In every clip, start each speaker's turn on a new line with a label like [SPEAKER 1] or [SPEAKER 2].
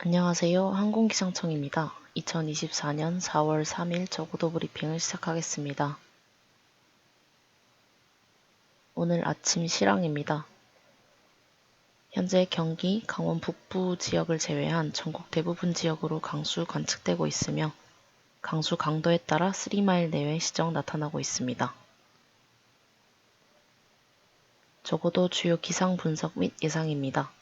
[SPEAKER 1] 안녕하세요. 항공기상청입니다. 2024년 4월 3일 저고도 브리핑을 시작하겠습니다. 오늘 아침 실황입니다. 현재 경기, 강원 북부 지역을 제외한 전국 대부분 지역으로 강수 관측되고 있으며 강수 강도에 따라 3마일 내외 시정 나타나고 있습니다. 적어도 주요 기상 분석 및 예상입니다.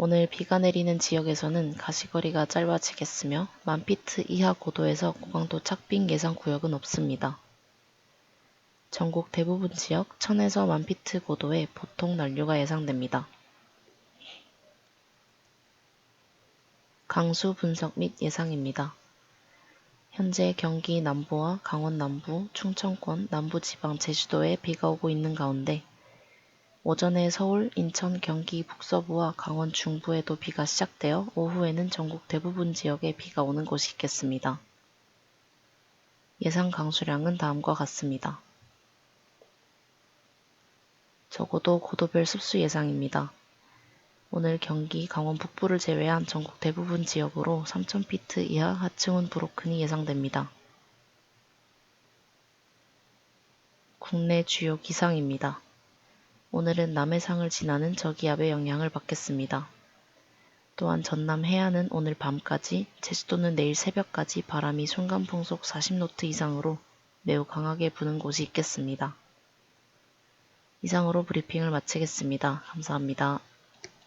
[SPEAKER 1] 오늘 비가 내리는 지역에서는 가시거리가 짧아지겠으며 만피트 이하 고도에서 고강도 착빙 예상 구역은 없습니다. 전국 대부분 지역 1000에서 만피트 고도의 보통 난류가 예상됩니다. 강수 분석 및 예상입니다. 현재 경기 남부와 강원 남부, 충청권, 남부지방, 제주도에 비가 오고 있는 가운데 오전에 서울, 인천, 경기 북서부와 강원 중부에도 비가 시작되어 오후에는 전국 대부분 지역에 비가 오는 곳이 있겠습니다. 예상 강수량은 다음과 같습니다. 적어도 고도별 습수 예상입니다. 오늘 경기, 강원 북부를 제외한 전국 대부분 지역으로 3000피트 이하 하층온 브로큰이 예상됩니다. 국내 주요 기상입니다. 오늘은 남해상을 지나는 저기압의 영향을 받겠습니다. 또한 전남 해안은 오늘 밤까지, 제주도는 내일 새벽까지 바람이 순간풍속 40노트 이상으로 매우 강하게 부는 곳이 있겠습니다. 이상으로 브리핑을 마치겠습니다. 감사합니다.